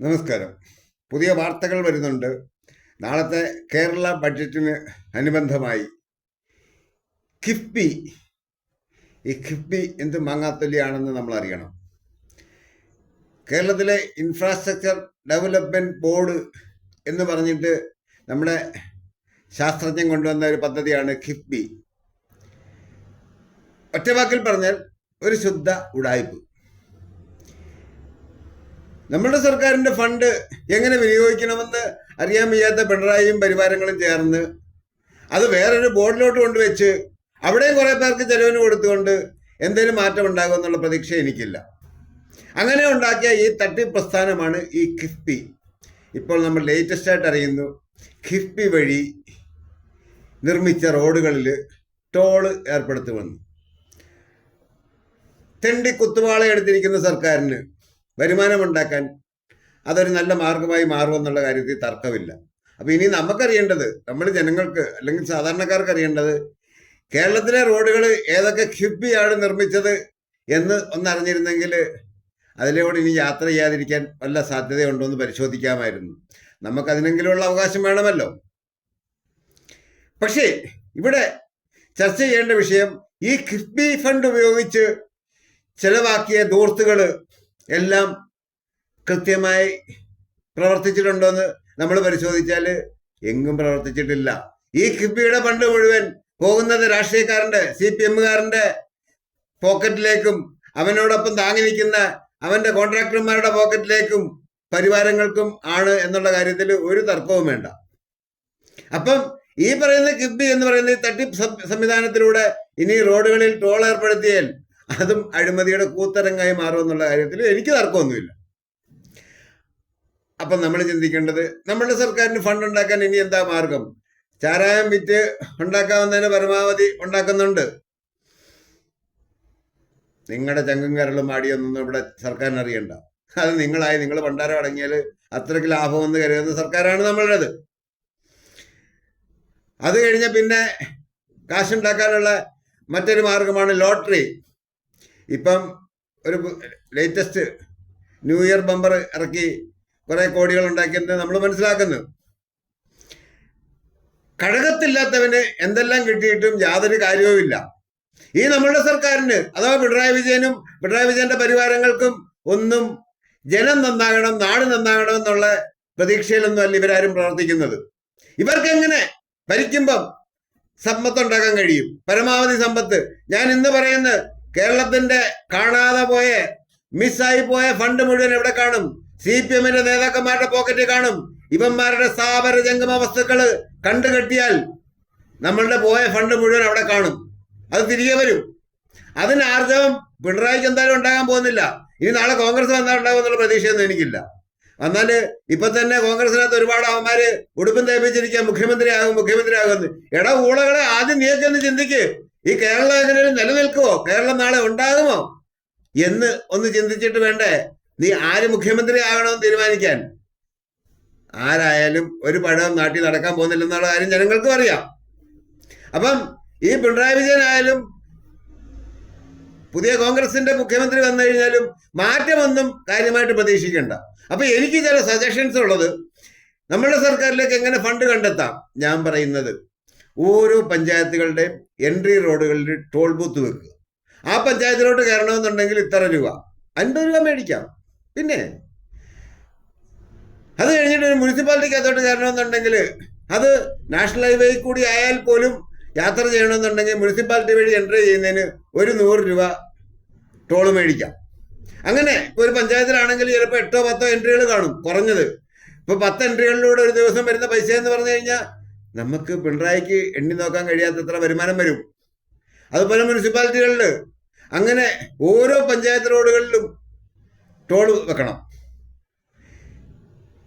നമസ്കാരം. പുതിയ വാർത്തകൾ വരുന്നുണ്ട്. നാളത്തെ കേരള ബഡ്ജറ്റിന് അനുബന്ധമായി. കിഫ്ബി. ഈ കിഫ്ബി എന്ത് മാങ്ങാത്തൊല്ലിയാണെന്ന് നമ്മൾ അറിയണം കേരളത്തിലെ ഇൻഫ്രാസ്ട്രക്ചർ ഡെവലപ്മെന്റ് ബോർഡ് എന്ന് പറഞ്ഞിട്ട് നമ്മുടെ ശാസ്ത്രജ്ഞൻ കൊണ്ടുവന്ന ഒരു പദ്ധതിയാണ് കിഫ്ബി. ഒറ്റവാക്കിൽ പറഞ്ഞാൽ ഒരു ശുദ്ധ ഉടായ്പ്. നമ്മുടെ സർക്കാരിന്റെ ഫണ്ട് എങ്ങനെ വിനിയോഗിക്കണമെന്ന് അറിയാൻ വയ്യാത്ത പിണറായിയും പരിവാരങ്ങളും ചേർന്ന് അത് വേറൊരു ബോർഡിലോട്ട് കൊണ്ടുവച്ച് അവിടെയും കുറെ പേർക്ക് ചെലവിന് കൊടുത്തുകൊണ്ട് എന്തെങ്കിലും മാറ്റം ഉണ്ടാകുമെന്നുള്ള പ്രതീക്ഷ എനിക്കില്ല. അങ്ങനെ ഉണ്ടാക്കിയ ഈ തട്ടി പ്രസ്ഥാനമാണ് ഈ കിഫ്ബി. ഇപ്പോൾ നമ്മൾ ലേറ്റസ്റ്റ് ആയിട്ട് അറിയുന്നു കിഫ്ബി വഴി നിർമ്മിച്ച റോഡുകളിൽ ടോൾ ഏർപ്പെടുത്തുമെന്ന് തെണ്ടി കുത്തുവാള എടുത്തിരിക്കുന്ന സർക്കാരിന് വരുമാനമുണ്ടാക്കാൻ അതൊരു നല്ല മാർഗമായി മാറുമെന്നുള്ള കാര്യത്തിൽ തർക്കമില്ല. അപ്പോൾ ഇനി നമുക്കറിയേണ്ടത് നമ്മൾ ജനങ്ങൾക്ക് അല്ലെങ്കിൽ സാധാരണക്കാർക്ക് അറിയേണ്ടത് കേരളത്തിലെ റോഡുകൾ ഏതൊക്കെ ക്ഷിപ്പിയാണ് നിർമ്മിച്ചത് എന്ന് ഒന്നറിഞ്ഞിരുന്നെങ്കിൽ അതിലൂടെ ഇനി യാത്ര ചെയ്യാതിരിക്കാൻ വല്ല സാധ്യതയുണ്ടോ എന്ന് പരിശോധിക്കാമായിരുന്നു. നമുക്കതിനെങ്കിലുമുള്ള അവകാശം വേണമല്ലോ. പക്ഷേ ഇവിടെ ചർച്ച ചെയ്യേണ്ട വിഷയം ഈ കിഫ്ബി ഫണ്ട് ഉപയോഗിച്ച് ചെലവാക്കിയ ദൂർത്തുകൾ എല്ലാം കൃത്യമായി പ്രവർത്തിച്ചിട്ടുണ്ടോന്ന് നമ്മൾ പരിശോധിച്ചാൽ എങ്ങും പ്രവർത്തിച്ചിട്ടില്ല. ഈ കിഫ്ബിയുടെ ഫണ്ട് മുഴുവൻ പോകുന്നത് രാഷ്ട്രീയക്കാരന്റെ സി പി എമ്മുകാരന്റെ പോക്കറ്റിലേക്കും അവനോടൊപ്പം താങ്ങി നിൽക്കുന്ന അവന്റെ കോൺട്രാക്ടർമാരുടെ പോക്കറ്റിലേക്കും പരിവാരങ്ങൾക്കും ആണ് എന്നുള്ള കാര്യത്തിൽ ഒരു തർക്കവും വേണ്ട. അപ്പം ഈ പറയുന്ന കിഫ്ബി എന്ന് പറയുന്ന ഈ തട്ടിപ്പ് സംവിധാനത്തിലൂടെ ഇനി റോഡുകളിൽ ടോൾ ഏർപ്പെടുത്തിയാൽ അതും അഴിമതിയുടെ കൂത്തരങ്ങായി മാറും എന്നുള്ള കാര്യത്തിൽ എനിക്ക് തർക്കമൊന്നുമില്ല. അപ്പം നമ്മൾ ചിന്തിക്കേണ്ടത് നമ്മുടെ സർക്കാരിന് ഫണ്ട് ഉണ്ടാക്കാൻ ഇനി എന്താ മാർഗം? ചാരായം വിറ്റ് ഉണ്ടാക്കാവുന്നതിന് പരമാവധി ഉണ്ടാക്കുന്നുണ്ട്. നിങ്ങളുടെ ചങ്കും കരളും ആടിയൊന്നും ഇവിടെ സർക്കാരിന് അറിയണ്ട. അത് നിങ്ങളായി നിങ്ങൾ ഭണ്ഡാരം അടങ്ങിയാൽ അത്രയ്ക്ക് ലാഭമെന്ന് കരുതുന്ന സർക്കാരാണ് നമ്മളുടേത്. അത് കഴിഞ്ഞ പിന്നെ കാശുണ്ടാക്കാനുള്ള മറ്റൊരു മാർഗമാണ് ലോട്ടറി. ഇപ്പം ഒരു ലേറ്റസ്റ്റ് ന്യൂ ഇയർ ബമ്പർ ഇറക്കി കുറേ കോടികൾ ഉണ്ടാക്കിയെന്ന് നമ്മൾ മനസ്സിലാക്കുന്നു. കഴകത്തില്ലാത്തവന് എന്തെല്ലാം കിട്ടിയിട്ടും യാതൊരു കാര്യവുമില്ല ഈ നമ്മുടെ സർക്കാരിന് അഥവാ പിണറായി വിജയനും പിണറായി വിജയന്റെ പരിവാരങ്ങൾക്കും ഒന്നും ജനം നന്നാകണം നാട് നന്നാകണം എന്നുള്ള പ്രതീക്ഷയിലൊന്നും അല്ല ഇവരാരും പ്രവർത്തിക്കുന്നത്. ഇവർക്കെങ്ങനെ ഭരിക്കുമ്പം സമ്പത്ത് ഉണ്ടാക്കാൻ കഴിയും? പരമാവധി സമ്പത്ത്. ഞാൻ ഇന്ന് പറയുന്ന കേരളത്തിന്റെ കാണാതെ പോയ മിസ്സായി പോയ ഫണ്ട് മുഴുവൻ എവിടെ കാണും? സി പി എമ്മിന്റെ നേതാക്കന്മാരുടെ പോക്കറ്റിൽ കാണും. ഇവന്മാരുടെ സ്ഥാപന ജംഗമ വസ്തുക്കൾ കണ്ടുകെട്ടിയാൽ നമ്മളുടെ പോയ ഫണ്ട് മുഴുവൻ അവിടെ കാണും. അത് തിരികെ വരും. അതിന് ആർജവം പിണറായിക്ക് എന്തായാലും ഉണ്ടാകാൻ പോകുന്നില്ല. ഇനി നാളെ കോൺഗ്രസ് വന്നാൽ ഉണ്ടാകും എന്നുള്ള പ്രതീക്ഷയൊന്നും എനിക്കില്ല. എന്നാൽ ഇപ്പൊ തന്നെ കോൺഗ്രസിനകത്ത് ഒരുപാട് അവന്മാര് ഉടുപ്പും തേപ്പിച്ചിരിക്കുക. മുഖ്യമന്ത്രി ആകുമെന്ന് എടാ ഊളകളെ ആദ്യം നീയൊക്കെ ഒന്ന് ചിന്തിക്ക്. ഈ കേരളം എങ്ങനെയും നിലനിൽക്കുമോ? കേരളം നാളെ ഉണ്ടാകുമോ? എന്ന് ഒന്ന് ചിന്തിച്ചിട്ട് വേണ്ടേ? നീ ആര് മുഖ്യമന്ത്രി ആകണമെന്ന് തീരുമാനിക്കാൻ? ആരായാലും ഒരു പഴവും നാട്ടിൽ നടക്കാൻ പോകുന്നില്ലെന്നുള്ള കാര്യം ജനങ്ങൾക്കും അറിയാം. അപ്പം ഈ പിണറായി വിജയൻ ആയാലും പുതിയ കോൺഗ്രസിന്റെ മുഖ്യമന്ത്രി വന്നു കഴിഞ്ഞാലും മാറ്റമൊന്നും കാര്യമായിട്ട് പ്രതീക്ഷിക്കേണ്ട. അപ്പൊ എനിക്ക് ചില സജഷൻസ് ഉള്ളത്. നമ്മുടെ സർക്കാരിലേക്ക് എങ്ങനെ ഫണ്ട് കണ്ടെത്താം? ഞാൻ പറയുന്നത് ഓരോ പഞ്ചായത്തുകളുടെയും എൻട്രി റോഡുകളിൽ ടോൾ ബൂത്ത് വെക്കുക. ആ പഞ്ചായത്തിലോട്ട് കയറണമെന്നുണ്ടെങ്കിൽ ഇത്ര രൂപ. അൻപത് രൂപ മേടിക്കാം. പിന്നെ? അത് കഴിഞ്ഞിട്ട് ഒരു മുനിസിപ്പാലിറ്റിക്ക് അതോട്ട് കയറണമെന്നുണ്ടെങ്കിൽ അത് നാഷണൽ ഹൈവേ കൂടി ആയാൽ പോലും യാത്ര ചെയ്യണമെന്നുണ്ടെങ്കിൽ മുനിസിപ്പാലിറ്റി വഴി എൻട്രി ചെയ്യുന്നതിന് ഒരു നൂറ് രൂപ ടോൾ മേടിക്കാം. അങ്ങനെ ഇപ്പൊ ഒരു പഞ്ചായത്തിലാണെങ്കിൽ ചിലപ്പോൾ എട്ടോ പത്തോ എൻട്രികൾ കാണും കുറഞ്ഞത്. ഇപ്പൊ പത്ത് എൻട്രികളിലൂടെ ഒരു ദിവസം വരുന്ന പൈസ എന്ന് പറഞ്ഞു കഴിഞ്ഞാൽ നമുക്ക് പിണറായിക്ക് എണ്ണി നോക്കാൻ കഴിയാത്തത്ര വരുമാനം വരും. അതുപോലെ മുനിസിപ്പാലിറ്റികളിൽ അങ്ങനെ ഓരോ പഞ്ചായത്ത് റോഡുകളിലും ടോൾ വെക്കണം.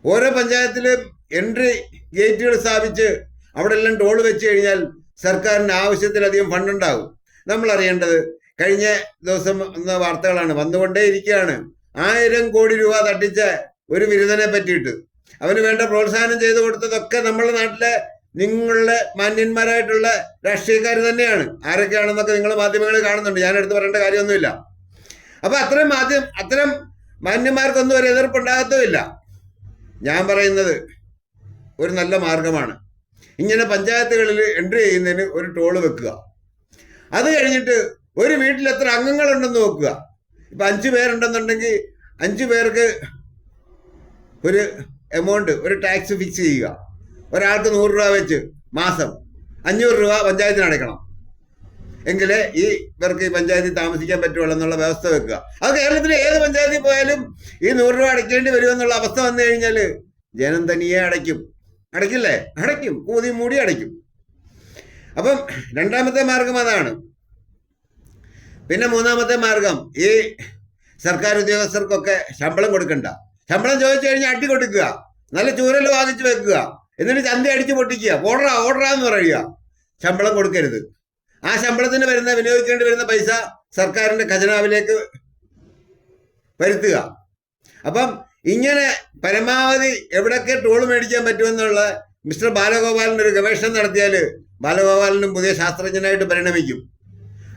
ഓരോ പഞ്ചായത്തിലും എൻട്രി ഗേറ്റുകൾ സ്ഥാപിച്ച് അവിടെ എല്ലാം ടോൾ വെച്ച് കഴിഞ്ഞാൽ സർക്കാരിന് ആവശ്യത്തിലധികം ഫണ്ട് ഉണ്ടാകും നമ്മൾ അറിയേണ്ടത് കഴിഞ്ഞ ദിവസം വന്ന വാർത്തകളാണ്. വന്നുകൊണ്ടേ ഇരിക്കുകയാണ് ആയിരം കോടി രൂപ തട്ടിച്ച ഒരു ബിരുദനെ പറ്റിയിട്ട്. അവന് വേണ്ട പ്രോത്സാഹനം ചെയ്തു കൊടുത്തതൊക്കെ നമ്മുടെ നാട്ടിലെ നിങ്ങളുടെ മാന്യന്മാരായിട്ടുള്ള രാഷ്ട്രീയക്കാർ തന്നെയാണ്. ആരൊക്കെയാണെന്നൊക്കെ നിങ്ങൾ മാധ്യമങ്ങളിൽ കാണുന്നുണ്ട്. ഞാൻ എടുത്ത് പറയേണ്ട കാര്യമൊന്നുമില്ല. അപ്പൊ അത്തരം മാധ്യമം അത്തരം മാന്യന്മാർക്കൊന്നും ഒരു എതിർപ്പുണ്ടാകത്തുമില്ല ഞാൻ പറയുന്നത് ഒരു നല്ല മാർഗമാണ്. ഇങ്ങനെ പഞ്ചായത്തുകളിൽ എൻട്രി ചെയ്യുന്നതിന് ഒരു ടോൾ വെക്കുക. അത് കഴിഞ്ഞിട്ട് ഒരു വീട്ടിൽ എത്ര അംഗങ്ങളുണ്ടെന്ന് നോക്കുക. ഇപ്പം അഞ്ച് പേരുണ്ടെന്നുണ്ടെങ്കിൽ അഞ്ച് പേർക്ക് ഒരു എമൗണ്ട് ഒരു ടാക്സ് ഫിക്സ് ചെയ്യുക. ഒരാൾക്ക് നൂറ് രൂപ വെച്ച് മാസം അഞ്ഞൂറ് രൂപ പഞ്ചായത്തിന് അടയ്ക്കണം. എങ്കിലേ ഈ ഇവർക്ക് ഈ പഞ്ചായത്തിൽ താമസിക്കാൻ പറ്റുള്ളൂ എന്നുള്ള വ്യവസ്ഥ വെക്കുക. അത് കേരളത്തിലെ ഏത് പഞ്ചായത്തിൽ പോയാലും ഈ നൂറ് രൂപ അടയ്ക്കേണ്ടി വരുമെന്നുള്ള അവസ്ഥ വന്നു കഴിഞ്ഞാൽ ജനം തനിയെ അടയ്ക്കും. അടയ്ക്കില്ലേ? അടയ്ക്കും. കൂതി മൂടി അടയ്ക്കും. അപ്പം രണ്ടാമത്തെ മാർഗം അതാണ്. പിന്നെ മൂന്നാമത്തെ മാർഗം ഈ സർക്കാർ ഉദ്യോഗസ്ഥർക്കൊക്കെ ശമ്പളം കൊടുക്കണ്ട. ശമ്പളം ചോദിച്ചു കഴിഞ്ഞാൽ അട്ടി കൊടുക്കുക. നല്ല ചൂരൽ വാങ്ങിച്ചു വെക്കുക. എന്നിട്ട് ചന്ത അടിച്ച് പൊട്ടിക്കുക. ഓർഡറാ ഓർഡറാ എന്ന് പറയുക. ശമ്പളം കൊടുക്കരുത്. ആ ശമ്പളത്തിന് വരുന്ന വിനിയോഗിക്കേണ്ടി വരുന്ന പൈസ സർക്കാരിന്റെ ഖജനാവിലേക്ക് വരുത്തുക. അപ്പം ഇങ്ങനെ പരമാവധി എവിടൊക്കെ ടോൾ മേടിക്കാൻ പറ്റുമെന്നുള്ള മിസ്റ്റർ ബാലഗോപാലിന്റെ ഒരു ഗവേഷണം നടത്തിയാൽ ബാലഗോപാലനും പുതിയ ശാസ്ത്രജ്ഞനായിട്ട് പരിണമിക്കും.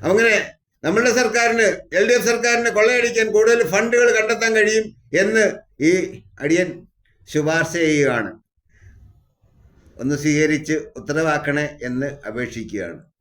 അങ്ങനെ നമ്മളുടെ സർക്കാരിന് എൽ ഡി എഫ് സർക്കാരിന് കൊള്ളയടിക്കാൻ കൂടുതൽ ഫണ്ടുകൾ കണ്ടെത്താൻ കഴിയും എന്ന് ഈ അടിയൻ ശുപാർശ ചെയ്യുകയാണ്. ഒന്ന് സ്വീകരിച്ച് ഉത്തരവാക്കണേ എന്ന് അപേക്ഷിക്കുകയാണ്.